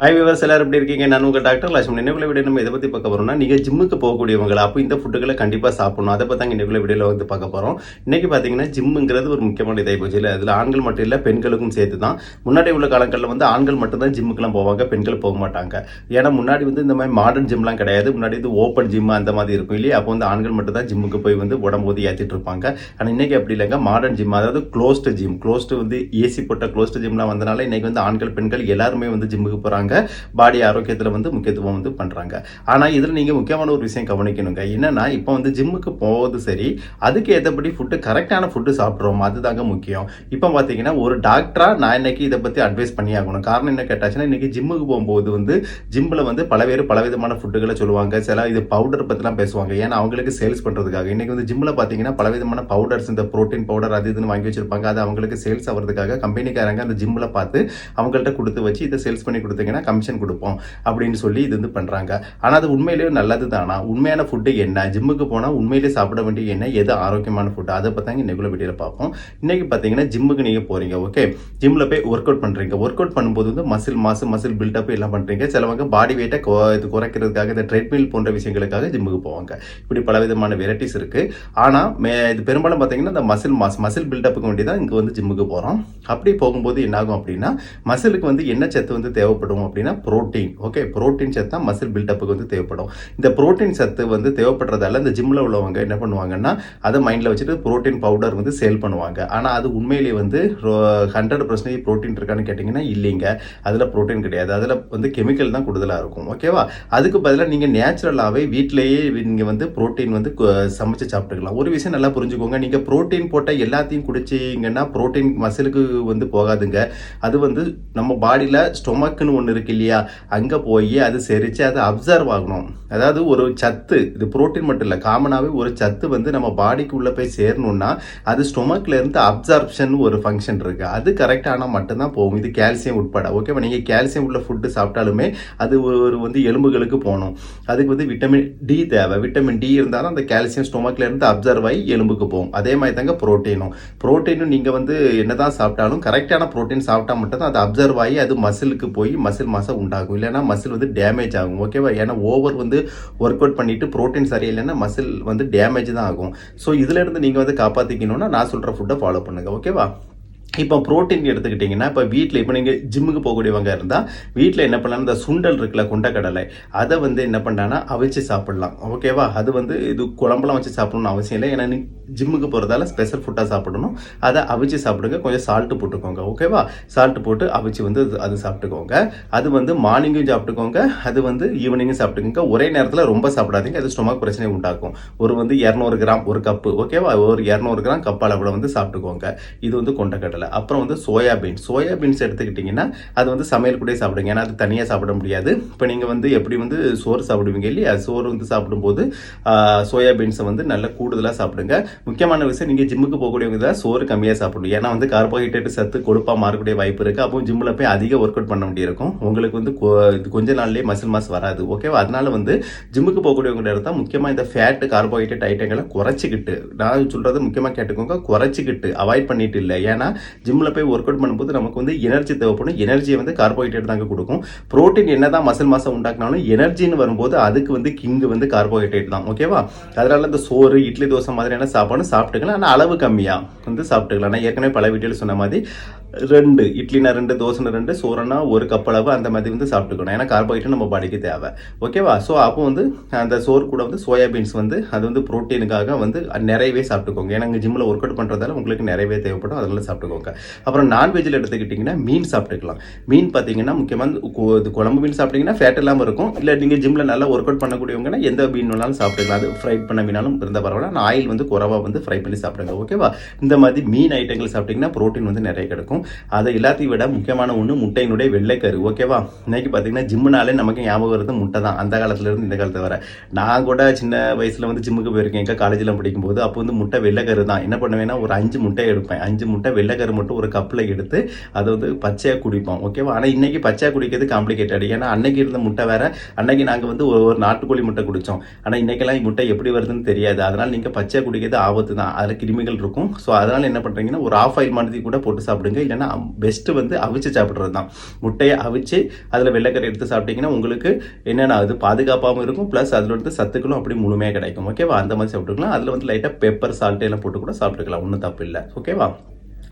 High viewers எல்லாரும் எப்படி இருக்கீங்க? நான் உங்கள் டாக்டர் லட்சுமி நினைவுல வீடியோ நம்ம எதை பற்றி பார்க்க போகிறோம்னா நீங்கள் ஜிம்முக்கு போகக்கூடியவங்களா? அப்போ இந்த ஃபுட்டுகளை கண்டிப்பாக சாப்பிடணும். அதை பற்றி நினைவுல வீடியோவில் வந்து பார்க்க போகிறோம் இன்றைக்கி பார்த்தீங்கன்னா ஜிம்முங்கிறது ஒரு முக்கியமான இதை போச்சு. இல்லை அதில் ஆண்கள் மட்டும் இல்லை பெண்களுக்கும் சேர்த்து தான் முன்னாடி உள்ள காலங்களில் வந்து ஆண்கள் மட்டும்தான் ஜிம்முக்குலாம் போவாங்க பெண்கள் போக மாட்டாங்க. ஏன்னா முன்னாடி வந்து இந்த மாதிரி மாடர்ன் ஜிம்லாம் கிடையாது. முன்னாடி வந்து ஓப்பன் ஜிம் அந்த மாதிரி இருக்கும் இல்லையா? அப்போ வந்து ஆண்கள் மட்டும் தான் ஜிம்முக்கு போய் வந்து உடம்பு வந்து ஏற்றிட்டு இருப்பாங்க. ஆனால் இன்றைக்கி அப்படி இல்லைங்க. மாடர்ன் ஜிம் அதாவது க்ளோஸ்டு ஜிம் க்ளோஸ்டு வந்து ஏசி போட்ட க்ளோஸ்டு ஜிம்லாம் வந்தனால இன்றைக்கி வந்து ஆண்கள் பெண்கள் எல்லாருமே வந்து ஜிம்முக்கு போகிறாங்க பாடி ஆரோக்கியத்தில் வந்து முக்கியத்துவம் வந்து பண்ணுறாங்க ஆனால் இதில் நீங்கள் முக்கியமான ஒரு விஷயம் கவனிக்கணுங்க. என்னன்னா இப்போ வந்து ஜிம்முக்கு போவது சரி அதுக்கு ஏற்றபடி ஃபுட்டு கரெக்டான ஃபுட்டு சாப்பிட்றோம்? அதுதாங்க முக்கியம். இப்போ பார்த்தீங்கன்னா ஒரு டாக்டராக நான் இன்னைக்கு இதை பற்றி அட்வைஸ் பண்ணி ஆகணும். காரணம் என்ன கேட்டாச்சுன்னா இன்னைக்கு ஜிம்முக்கு போகும்போது வந்து ஜிம்மில் வந்து பலவேறு பலவிதமான ஃபுட்டுகளை சொல்லுவாங்க. சில இது பவுடர் பற்றிலாம் பேசுவாங்க. ஏன்னா அவங்களுக்கு சேல்ஸ் பண்ணுறதுக்காக இன்னைக்கு வந்து ஜிம்மில் பார்த்தீங்கன்னா பலவிதமான பவுடர்ஸ் இந்த ப்ரோட்டீன் பவுடர் அது இதுன்னு வாங்கி வச்சிருப்பாங்க. அது அவங்களுக்கு சேல்ஸ் ஆகிறதுக்காக கம்பெனிக்காரங்க அந்த ஜிம்மில் பார்த்து அவங்கள்ட்ட கொடுத்து வச்சு இதை சேல்ஸ் பண்ணி கொடுத்தீங்கன்னா கமிஷன் கொடுப்போம் அப்படின்னு சொல்லி இது வந்து பண்ணுறாங்க ஆனால் அது உண்மையிலேயே நல்லது தானா உண்மையான ஃபுட்டு என்ன? ஜிம்முக்கு போனால் உண்மையிலேயே சாப்பிட வேண்டிய என்ன? எது ஆரோக்கியமான ஃபுட்டு அதை பார்த்தாங்க இன்னைக்குள்ள வீடியோவில் பார்ப்போம். இன்னைக்கு பார்த்தீங்கன்னா ஜிம்முக்கு நீங்கள் போகிறீங்க ஓகே ஜிம்மில் போய் ஒர்க் அவுட் பண்ணுறீங்க ஒர்க் அவுட் பண்ணும்போது வந்து மசில் மாசு மசில் பில்டப் எல்லாம் பண்ணுறீங்க சிலவங்க பாடி வெயிட்டை இது குறைக்கிறதுக்காக இந்த ட்ரெட்மில் போன்ற விஷயங்களுக்காக ஜிம்முக்கு போவாங்க. இப்படி பல விதமான வெரைட்டிஸ் இருக்குது ஆனால் மே இது பெரும்பாலும் பார்த்தீங்கன்னா இந்த மசில் மாஸ் மசில் பில்டப்புக்கு வேண்டி தான் இங்கே வந்து ஜிம்முக்கு போகிறோம் அப்படி போகும்போது என்னாகும் அப்படின்னா மசிலுக்கு வந்து என்ன சத்து வந்து தேவைப்படும் அப்படின்னா புரோட்டீன் ஓகே புரோட்டீன் சத்து தான் மசில் பில்டப்புக்கு வந்து தேவைப்படும். இந்த புரோட்டீன் சத்து வந்து தேவைப்படுறதால இந்த ஜிம்மில் உள்ளவங்க என்ன பண்ணுவாங்கன்னா அதை மைண்டில் வச்சுட்டு ப்ரோட்டீன் பவுடர் வந்து சேல் பண்ணுவாங்க. ஆனால் அது உண்மையிலேயே வந்து ஹண்ட்ரட் பர்சன்டேஜ் புரோட்டீன் இருக்கான்னு கேட்டிங்கன்னா இல்லைங்க. அதில் ப்ரோட்டீன் கிடையாது. அதில் வந்து கெமிக்கல் தான் கூடுதலாக இருக்கும். ஓகேவா அதுக்கு பதிலாக நீங்கள் நேச்சுரலாகவே வீட்டிலேயே நீங்கள் வந்து புரோட்டீன் வந்து சமைச்சு சாப்பிட்டுக்கலாம். ஒரு விஷயம் நல்லா புரிஞ்சுக்கோங்க. நீங்கள் புரோட்டீன் போட்ட எல்லாத்தையும் குடிச்சிங்கன்னா ப்ரோட்டீன் மசிலுக்கு வந்து போகாதுங்க. அது வந்து நம்ம பாடியில் ஸ்டொமக்குன்னு ஒன்று இருக்கு இல்லையா? அங்கே போய் அது செரித்து அது அப்சர்வ் ஆகணும். அதாவது ஒரு சத்து இது புரோட்டீன் மட்டும் இல்லை காமனாகவே ஒரு சத்து வந்து நம்ம பாடிக்கு உள்ளே போய் சேரணும்னா அது ஸ்டொமக்லேருந்து அப்சார்ப்ஷன் ஒரு ஃபங்க்ஷன் இருக்குது அது கரெக்டானால் மட்டும்தான் போகும். இது கால்சியம் உட்பட. ஓகேவா நீங்கள் கால்சியம் உள்ள ஃபுட்டு சாப்பிட்டாலுமே அது ஒரு வந்து எலும்புகளுக்கு போகணும். அதுக்கு வந்து விட்டமின் டி தேவை. விட்டமின் டி இருந்தாலும் அந்த கால்சியம் ஸ்டொமக்லேருந்து அப்சர்வ் ஆகி எலும்புக்கு போகும். அதே மாதிரி தாங்க புரோட்டீனும் புரோட்டீனும் நீங்கள் வந்து என்ன தான் சாப்பிட்டாலும் கரெக்டான புரோட்டீன் சாப்பிட்டா மட்டும் தான் அது அப்சர்வ் ஆகி அது மசிலுக்கு போய் மசில் மாசை உண்டாகும். இல்லைன்னா மசில் வந்து டேமேஜ் ஆகும். ஓகேவா ஏன்னா ஓவர் வந்து ஒர்க் அவுட் பண்ணிட்டு ப்ரோட்டீன் சரியில்லைன்னா மசில் வந்து டேமேஜ் தான் ஆகும். ஸோ இதுலேருந்து நீங்கள் வந்து காப்பாற்றிக்கணும்னா நான் சொல்கிற ஃபுட்டை ஃபாலோ பண்ணுங்க. ஓகேவா இப்போ புரோட்டீன் எடுத்துக்கிட்டிங்கன்னா இப்போ வீட்டில் இப்போ நீங்கள் ஜிம்முக்கு போகக்கூடியவங்க இருந்தால் வீட்டில் என்ன பண்ணலாம்? இந்த சுண்டல் இருக்குல்ல கொண்டக்கடலை அதை வந்து என்ன பண்ணான்னா அவிச்சு சாப்பிடலாம். ஓகேவா அது வந்து இது குழம்புலாம் வச்சு சாப்பிடணும்னு அவசியம் இல்லை. ஏன்னா ஜிம்முக்கு போகிறதால ஸ்பெஷல் ஃபுட்டாக சாப்பிடணும். அதை அவிச்சு சாப்பிடுங்க. கொஞ்சம் சால்ட்டு போட்டுக்கோங்க. ஓகேவா சால்ட்டு போட்டு அவிச்சு வந்து அது- அது சாப்பிட்டுக்கோங்க. அது வந்து மார்னிங்கும் சாப்பிட்டுக்கோங்க. அது வந்து ஈவினிங்கும் சாப்பிட்டுக்கோங்க. ஒரே நேரத்தில் ரொம்ப சாப்பிடாதீங்க. அது ஸ்டொமக் பிரச்சனை உண்டாக்கும். ஒரு வந்து இரநூறு கிராம் ஒரு கப்பு ஓகேவா ஒரு இரநூறு கிராம் கப் அளவில் வந்து சாப்பிட்டுக்கோங்க. இது வந்து கொண்டக்கடலை. அப்புறம் வந்து சோயாபீன்ஸ் சோயாபீன்ஸ் எடுத்துக்கிட்டிங்கன்னா அது வந்து சமையல் கூட சாப்பிடுங்க. ஏன்னா அது தனியாக சாப்பிட முடியாது. இப்போ நீங்கள் வந்து எப்படி வந்து சோறு சாப்பிடுவீங்க இல்லையா? சோறு வந்து சாப்பிடும்போது சோயாபீன்ஸை வந்து நல்லா கூடுதலாக சாப்பிடுங்க. முக்கியமான விஷயம் நீங்கள் ஜிம்முக்கு போகக்கூடியவங்க தான் சோறு கம்மியாக சாப்பிடணும். ஏன்னா வந்து கார்போஹைட்ரேட் சத்து கொழுப்பாக மாறக்கூடிய வாய்ப்பு இருக்குது அப்போ ஜிம்மில் போய் அதிக ஒர்க் அவுட் பண்ண வேண்டியிருக்கும். உங்களுக்கு வந்து இது கொஞ்ச நாள்லேயே மசில் மாஸ் வராது. ஓகேவா அதனால வந்து ஜிம்முக்கு போகக்கூடியவங்க இருந்தால் முக்கியமாக இந்த ஃபேட் கார்போஹைட்ரேட் ஐட்டங்களை குறைச்சிக்கிட்டு நான் சொல்கிறது முக்கியமாக கேட்டுக்கோங்க. குறைச்சிக்கிட்டு அவாய்ட் பண்ணிட்டு இல்லை. ஏன்னா ஜிம்மில் போய் ஒர்க் அவுட் பண்ணும்போது நமக்கு வந்து எனர்ஜி தேவைப்படும். எனர்ஜியை வந்து கார்போஹைட்ரேட் தாங்க கொடுக்கும். புரோட்டீன் என்னதான் மசில் மாசம் உண்டாக்குனாலும் எனர்ஜின்னு வரும்போது அதுக்கு வந்து கிங்கு வந்து கார்போஹைட்ரேட் தான். ஓகேவா அதனால இந்த சோறு இட்லி தோசை மாதிரியான சாப்பாடு சாப்பிட்டுக்கலாம். ஆனால் அளவு கம்மியாக வந்து சாப்பிட்டுக்கலாம். நான் ஏற்கனவே பல வீட்டில் சொன்ன மாதிரி ரெண்டு இட்லினா ரெண்டு தோசைனா ரெண்டு சோறுனா ஒரு கப் அளவு அந்த மாதிரி வந்து சாப்பிட்டுக்கணும். ஏன்னா கார்போஹைட்ரேட் நம்ம பாடிக்கு தேவை. ஓகேவா ஸோ அப்போ வந்து அந்த சோறு கூட வந்து சோயாபீன்ஸ் வந்து அது வந்து புரோட்டீனுக்காக வந்து நிறையவே சாப்பிட்டுக்கோங்க. ஏன்னா இங்கே ஜிம்மில் ஒர்க் அவுட் பண்ணுறதால உங்களுக்கு நிறையவே தேவைப்படும். அதனால சாப்பிட்டுக்கோங்க. அப்புறம் நான்வெஜ்ஜில் எடுத்துக்கிட்டிங்கன்னா மீன் சாப்பிட்டுக்கலாம். மீன் பார்த்தீங்கன்னா முக்கியமாக இது குழம்பு மீன் சாப்பிட்டீங்கன்னா ஃபேட் இல்லாமல் இருக்கும். இல்லை நீங்கள் ஜிம்மில் நல்லா ஒர்க் அவுட் பண்ணக்கூடியவங்கன்னா எந்த மீன் வேணாலும் சாப்பிட்டுக்கலாம். அது ஃப்ரை பண்ண மீனாலும் இருந்தால் பரவாயில்ல. ஆனால் ஆயில் வந்து குறவாக வந்து ஃப்ரை பண்ணி சாப்பிடுங்க. ஓகேவா இந்த மாதிரி மீன் ஐட்டங்கள் சாப்பிட்டிங்கன்னா ப்ரோட்டீன் வந்து நிறைய கிடைக்கும். அதை எல்லாத்தையும் விட முக்கியமான ஒன்று முட்டையினுடைய வெள்ளைக்கரு. ஓகேவா இன்னைக்கு பார்த்தீங்கன்னா ஜிம்முனாலே நமக்கு ஞாபகம் வருது முட்டை தான். அந்த காலத்துல இருந்து இந்த காலத்து வர. நான் கூட சின்ன வயசுல வந்து ஜிம்முக்கு போயிருக்கேன். எங்கள் காலேஜில் படிக்கும்போது அப்போ வந்து முட்டை வெள்ளைக்கரு தான். என்ன பண்ணுவேன்னா ஒரு அஞ்சு முட்டை எடுப்பேன். அஞ்சு முட்டை வெள்ளைக்கரு மட்டும் ஒரு கப்பில் எடுத்து அதை வந்து பச்சையாக குடிப்போம். ஓகேவா ஆனால் இன்னைக்கு பச்சையாக குடிக்கிறது காம்ப்ளிகேட்டட் ஏன்னா அன்னைக்கு இருந்த முட்டை வேற. அன்னைக்கு நாங்கள் வந்து ஒரு நாட்டுக்கோழி முட்டை குடித்தோம் ஆனால் இன்னைக்கெல்லாம் முட்டை எப்படி வருதுன்னு தெரியாது. அதனால் நீங்கள் பச்சையாக குடிக்கிறது ஆபத்து தான். அதில் கிருமிகள் இருக்கும். ஸோ அதனால் என்ன பண்ணுறீங்கன்னா ஒரு ஆஃப் ஆயில் மாதிரி கூட போட்டு சாப்பிடுங்க. இல்லைன்னா பெஸ்ட்டு வந்து அவிச்சு சாப்பிட்றது தான் முட்டையை அவிச்சு அதில் வெள்ளைக்கரை எடுத்து சாப்பிட்டீங்கன்னா உங்களுக்கு என்னென்ன அது பாதுகாப்பாகவும் இருக்கும் ப்ளஸ் அதில் வந்து சத்துக்களும் அப்படி முழுமையாக கிடைக்கும். ஓகேவா அந்த மாதிரி சாப்பிட்டுக்கலாம். அதில் வந்து லைட்டாக பெப்பர் சால்ட் எல்லாம் போட்டு கூட சாப்பிட்டுக்கலாம். ஒன்றும் தப்பு இல்லை. ஓகேவா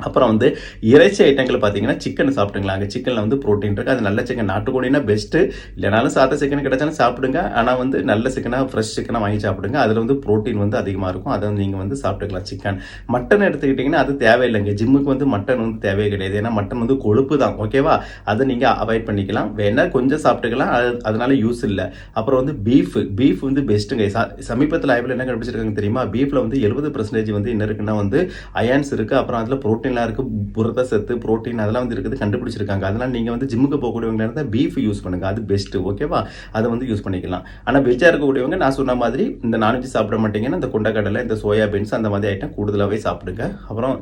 அப்புறம் வந்து இறைச்சி ஐட்டங்கள் பார்த்தீங்கன்னா சிக்கன் சாப்பிட்டுங்களா அங்கே சிக்கனில் வந்து ப்ரோட்டீன் இருக்குது அது நல்ல சிக்கன் நாட்டுக்கோழினா பெஸ்ட்டு இல்லைனாலும் சாதா சிக்கன் கிடைச்சாலும் சாப்பிடுங்க. ஆனால் வந்து நல்ல சிக்கனாக ஃப்ரெஷ் சிக்கனாக வாங்கி சாப்பிடுங்க. அதில் வந்து ப்ரோட்டீன் வந்து அதிகமாக இருக்கும். அதை வந்து நீங்கள் வந்து சாப்பிட்டுக்கலாம் சிக்கன் மட்டன் எடுத்துக்கிட்டிங்கன்னா அது தேவையில்லைங்க. ஜிம்முக்கு வந்து மட்டன் வந்து தேவையே கிடையாது. ஏன்னா மட்டன் வந்து கொழுப்பு தான். ஓகேவா அதை நீங்கள் அவாய்ட் பண்ணிக்கலாம். வேணால் கொஞ்சம் சாப்பிட்டுக்கலாம். அது அதனால யூஸ் இல்லை. அப்புறம் வந்து பீஃப் பீஃப் வந்து பெஸ்ட்டுங்க சமீபத்தில் ஆய்வில் என்ன கண்டுபிடிச்சிருக்காங்க தெரியுமா? பீஃபில் வந்து எழுபது பர்சன்டேஜ் வந்து என்ன இருக்குன்னா வந்து அயான்ஸ் இருக்குது அப்புறம் அதில் ப்ரோட்டீன்லாம் இருக்குது புரத சத்து ப்ரோட்டீன் அதெல்லாம் வந்து இருக்குது கண்டுபிடிச்சிருக்காங்க. அதனால் நீங்கள் வந்து ஜிம்முக்கு போகக்கூடியவங்க இருந்தால் பீஃப் யூஸ் பண்ணுங்கள் அது பெஸ்ட்டு ஓகேவா அதை வந்து யூஸ் பண்ணிக்கலாம். ஆனால் வெஜ்ஜாக இருக்கக்கூடியவங்க நான் சொன்ன மாதிரி இந்த நான்வெஜ் சாப்பிட மாட்டீங்கன்னா இந்த கொண்டக்கடலை இந்த சோயா பீன்ஸ் அந்த மாதிரி ஐட்டம் கூடுதலாகவே சாப்பிடுங்க. அப்புறம்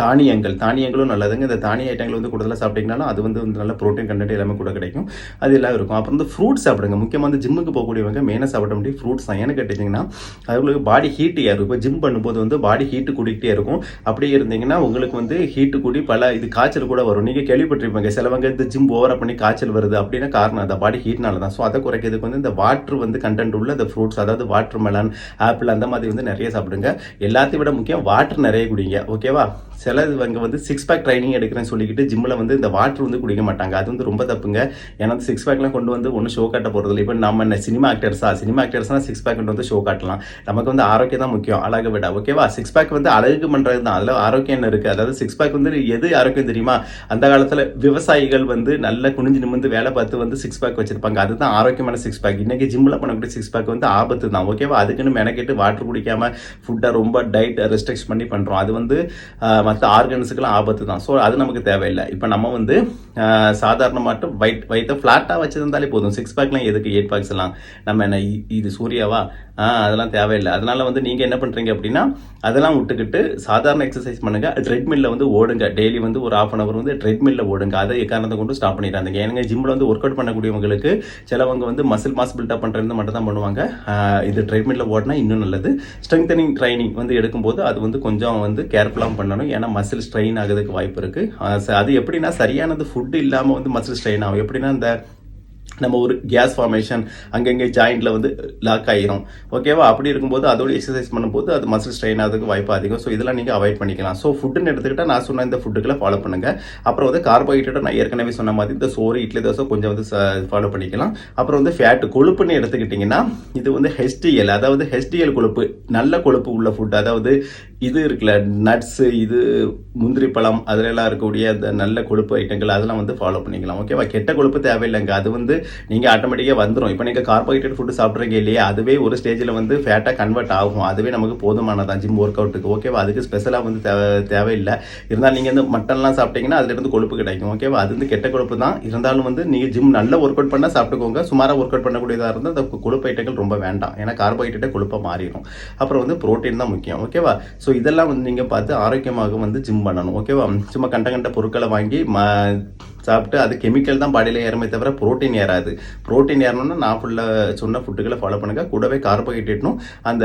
தானியங்கள் தானியங்களும் நல்லதுங்க. இந்த தானிய ஐட்டங்கள் வந்து கூடுதலாக சாப்பிட்டீங்கனாலும் அது வந்து வந்து நல்ல ப்ரோட்டீன் கண்டென்ட் எல்லாமே கூட கிடைக்கும். அது எல்லாம் இருக்கும். அப்புறம் வந்து ஃப்ரூட்ஸ் சாப்பிடுங்க. முக்கியமாக வந்து ஜிம்முக்கு போகக்கூடியவங்க மெயினாக சாப்பிட முடியும் ஃப்ரூட்ஸ் தான். ஏன்னு கேட்டிங்கன்னா அவங்களுக்கு பாடி ஹீட் இருக்கும். ஜிம் பண்ணும்போது வந்து பாடி ஹீட்டு கூடிக்கிட்டே இருக்கும். அப்படியே இருந்தீங்கன்னா உங்களுக்கு வந்து ஹீட்டு கூடி பல இது காய்ச்சல் கூட வரும். நீங்கள் கேள்விப்பட்டிருப்பீங்க சிலவங்க இந்த ஜிம் ஓவராக பண்ணி காய்ச்சல் வருது அப்படின்னா காரணம் அந்த பாடி ஹீட்னால தான். ஸோ அதை குறைக்கிறதுக்கு வந்து இந்த வாட்ரு வந்து கண்டென்ட் உள்ள இந்த ஃப்ரூட்ஸ் அதாவது வாட்டர் மெலன் ஆப்பிள் அந்த மாதிரி வந்து நிறைய சாப்பிடுங்க. எல்லாத்தையும் விட முக்கியம் வாட்டர் நிறைய குடிங்க. ஓகேவா சிலவங்க வந்து சிக்ஸ் பேக் ட்ரைனிங் எடுக்கிறேன்னு சொல்லிக்கிட்டு ஜிம்மில் வந்து இந்த வாட்டர் வந்து குடிக்க மாட்டாங்க. அது வந்து ரொம்ப தப்புங்க. ஏன்னா சிக்ஸ் பேக்லாம் கொண்டு வந்து ஒன்றும் ஷோ காட்ட இல்லை இப்போ நம்ம என்ன சினிமா ஆக்டர்ஸா சினிமா ஆக்டர்ஸ்னால் சிக்ஸ் பேக் கொண்டு வந்து ஷோ காட்டலாம். நமக்கு வந்து ஆரோக்கியம் தான் முக்கியம். அழகை விட. ஓகேவா சிக்ஸ் பேக் வந்து அழகு பண்ணுறது தான். அதில் ஆரோக்கியம் என்ன இருக்குது அதாவது சிக்ஸ் பேக் வந்து எது ஆரோக்கியம் தெரியுமா? அந்த காலத்தில் விவசாயிகள் வந்து நல்ல குனிஞ்சு நிமிந்து வேலை பார்த்து வந்து சிக்ஸ் பேக் வச்சிருப்பாங்க. அதுதான் ஆரோக்கியமான சிக்ஸ் பேக் இன்னைக்கு ஜிம்மில் பண்ணக்கூடிய சிக்ஸ் பேக் வந்து ஆபத்து தான். ஓகேவா அதுக்குன்னு மெனக்கெட்டு வாட்டர் குடிக்காமல் ஃபுட்டை ரொம்ப டயட் ரெஸ்ட்ரிக்ட் பண்ணி பண்ணுறோம் அது வந்து மற்ற ஆர்கன்ஸுக்கெல்லாம் ஆபத்து தான். ஸோ அது நமக்கு தேவையில்லை. இப்போ நம்ம வந்து சாதாரண மட்டும் வைட் வயிற்ற ஃப்ளாட்டாக வச்சுருந்தாலே போதும். சிக்ஸ் பேக்லாம் எதுக்கு எயிட் பேக்ஸ் எல்லாம்? நம்ம என்ன இ- இது சூர்யாவா? அதெல்லாம் தேவையில்லை. அதனால் வந்து நீங்கள் என்ன பண்ணுறீங்க அப்படின்னா அதெல்லாம் விட்டுக்கிட்டு சாதாரண எக்ஸசைஸ் பண்ணுங்கள் ட்ரெட்மில்ல வந்து ஓடுங்க. டெய்லி வந்து ஒரு ஆஃப் அன் அவர் வந்து ட்ரெட்மில்ல ஓடுங்க. அதை எக்காரணத்தை கொண்டு ஸ்டாப் பண்ணிடுறாங்க ஏன்னா ஜிம்மில் வந்து ஒர்க் அவுட் பண்ணக்கூடியவங்களுக்கு சிலவங்க வந்து மசில் மாஸ் பில்டப் பண்ணுறது மட்டும் தான் பண்ணுவாங்க. இது ட்ரெட்மில்ல ஓடினா இன்னும் நல்லது. ஸ்ட்ரெங்தனிங் ட்ரைனிங் வந்து எடுக்கும்போது அது வந்து கொஞ்சம் வந்து கேர்ஃபுல்லாக பண்ணணும். ஏன்னா மசில் ஸ்ட்ரெயின் ஆகுறதுக்கு வாய்ப்பு இருக்குது அது எப்படின்னா சரியானது ஃபுட்டு இல்லாமல் வந்து மசில் ஸ்ட்ரெயின் ஆகும். எப்படின்னா இந்த நம்ம ஒரு கேஸ் ஃபார்மேஷன் அங்கங்கே ஜாயிண்டில் வந்து லாக் ஆகிரும் ஓகேவா அப்படி இருக்கும்போது அதோட எக்ஸசைஸ் பண்ணும்போது அது மசில் ஸ்ட்ரெயின் ஆகிறதுக்கு வாய்ப்பு அதிகம். ஸோ இதெல்லாம் நீங்கள் அவாய்ட் பண்ணிக்கலாம். ஸோ ஃபுட்டுன்னு எடுத்துக்கிட்டால் நான் சொன்ன இந்த ஃபுட்டுகளை ஃபாலோ பண்ணுங்கள் அப்புறம் வந்து கார்போஹைட்ரேட்டை நான் ஏற்கனவே சொன்ன மாதிரி இந்த சோறு இட்லி தோசை கொஞ்சம் வந்து ஃபாலோ பண்ணிக்கலாம். அப்புறம் வந்து ஃபேட் கொழுப்புன்னு எடுத்துக்கிட்டிங்கன்னா இது வந்து ஹெச்டிஎல் அதாவது ஹெச்டிஎல் கொழுப்பு நல்ல கொழுப்பு உள்ள ஃபுட் அதாவது இது இருக்குல்ல நட்ஸு இது முந்திரி பழம் அதுலலாம் இருக்கக்கூடிய அந்த நல்ல கொழுப்பு ஐட்டங்கள் அதெல்லாம் வந்து ஃபாலோ பண்ணிக்கலாம். ஓகேவா கெட்ட கொழுப்பு தேவையில்லைங்க. அது வந்து நீங்கள் ஆட்டோமேட்டிக்காக வந்துடும் இப்போ நீங்கள் கார்போஹைட்ரேட் ஃபுட்டு சாப்பிட்றீங்க இல்லையா? அதுவே ஒரு ஸ்டேஜில் வந்து ஃபேட்டாக கன்வெர்ட் ஆகும். அதுவே நமக்கு போதுமானதான் ஜிம் ஒர்க் அவுட்டுக்கு ஓகேவா அதுக்கு ஸ்பெஷலாக வந்து தேவை தேவையில்லை. இருந்தாலும் நீங்கள் வந்து மட்டன்லாம் சாப்பிட்டீங்கன்னா அதுலேருந்து கொழுப்பு கிடைக்கும். ஓகேவா அது வந்து கெட்ட கொழுப்பு தான். இருந்தாலும் வந்து நீங்கள் ஜிம் நல்ல ஒர்க் அவுட் பண்ணால் சாப்பிட்டுக்கோங்க. சுமாராக ஒர்க் அவுட் பண்ணக்கூடியதாக இருந்தால் அந்த கொழுப்பு ஐட்டங்கள் ரொம்ப வேண்டாம். ஏன்னா கார்போஹைட்ரேட்டை கொழுப்பாக மாறிடும். அப்புறம் வந்து புரோட்டீன் தான் முக்கியம். ஓகேவா ஸோ இதெல்லாம் வந்து நீங்கள் பார்த்து ஆரோக்கியமாக வந்து ஜிம் பண்ணணும். ஓகேவா சும்மா கண்ட கண்ட பொருட்களை வாங்கி ம சாப்பிட்டு அது கெமிக்கல் தான் பாடியில் ஏறுமே தவிர புரோட்டீன் ஏறாது. புரோட்டீன் ஏறணும்னா நான் ஃபுல்லாக சொன்ன ஃபுட்டுகளை ஃபாலோ பண்ணுங்க. கூடவே கார்போஹைட்ரேட்னும் அந்த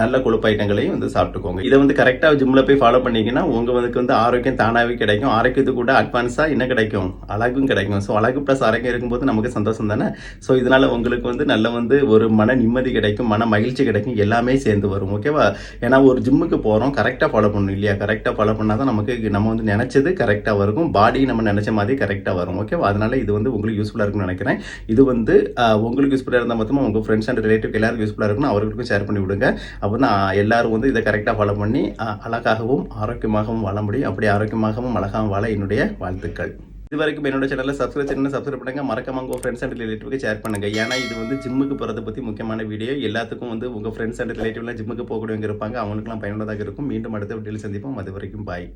நல்ல கொழுப்பு ஐட்டங்களையும் வந்து சாப்பிட்டுக்கோங்க. இதை வந்து கரெக்டாக ஜிம்மில் போய் ஃபாலோ பண்ணிங்கன்னா உங்களுக்கு வந்து ஆரோக்கியம் தானாகவே கிடைக்கும். ஆரோக்கியத்துக்கு கூட அட்வான்ஸாக என்ன கிடைக்கும்? அழகும் கிடைக்கும். ஸோ அழகு ப்ளஸ் ஆரோக்கியம் இருக்கும்போது நமக்கு சந்தோஷம் தானே? ஸோ இதனால உங்களுக்கு வந்து நல்ல வந்து ஒரு மன நிம்மதி கிடைக்கும் மன மகிழ்ச்சி கிடைக்கும். எல்லாமே சேர்ந்து வரும். ஓகேவா ஏன்னா ஒரு ஜிம்முக்கு போகிறோம் கரெக்டாக ஃபாலோ பண்ணணும் இல்லையா? கரெக்டாக ஃபாலோ பண்ணால் தான் நமக்கு நம்ம வந்து நினச்சது கரெக்டாக வரும் பாடி நம்ம நினச்ச மாதிரி கரெக்டாக வரும் ஓகேவா அதனால இது வந்து உங்களுக்கு யூஸ்ஃபுல்லாக இருக்கும்னு நினைக்கிறேன். இது வந்து உங்களுக்கு யூஸ்ஃபுல்லாக இருந்தால் மொத்தமாக உங்கள் ஃப்ரெண்ட்ஸ் அண்ட் ரிலேட்டிவ் எல்லாருக்கும் யூஸ்ஃபுல்லாக இருக்குன்னு அவர்களுக்கும் ஷேர் பண்ணி விடுங்க. அப்போ தான் எல்லாரும் வந்து இதை கரெக்டாக ஃபாலோ பண்ணி அழகாகவும் ஆரோக்கியமாகவும் வாழ முடியும். அப்படி ஆரோக்கியமாகவும் அழகாகவும் வாழ என்னுடைய வாழ்த்துக்கள். இது வரைக்கும் என்னோட சேனலில் சப்ஸ்கிரைப் சேனல் சப்ஸ்கிரைப் பண்ணுங்க. மறக்காம உங்கள் ஃப்ரெண்ட்ஸ் அண்ட் ரிலேட்டிவ்க்கு ஷேர் பண்ணுங்க. ஏன்னா இது வந்து ஜிம்முக்கு போகிறத பற்றி முக்கியமான வீடியோ எல்லாத்துக்கும் வந்து உங்கள் ஃப்ரெண்ட்ஸ் அண்ட் ரிலேட்டிவ்லாம் ஜிம்முக்கு போகக்கூடியவங்க இருப்பாங்க. அவங்களுக்குலாம் பயனுள்ளதாக இருக்கும். மீண்டும் அடுத்த வீட்டில் சந்திப்போம். அது வரைக்கும் பாய்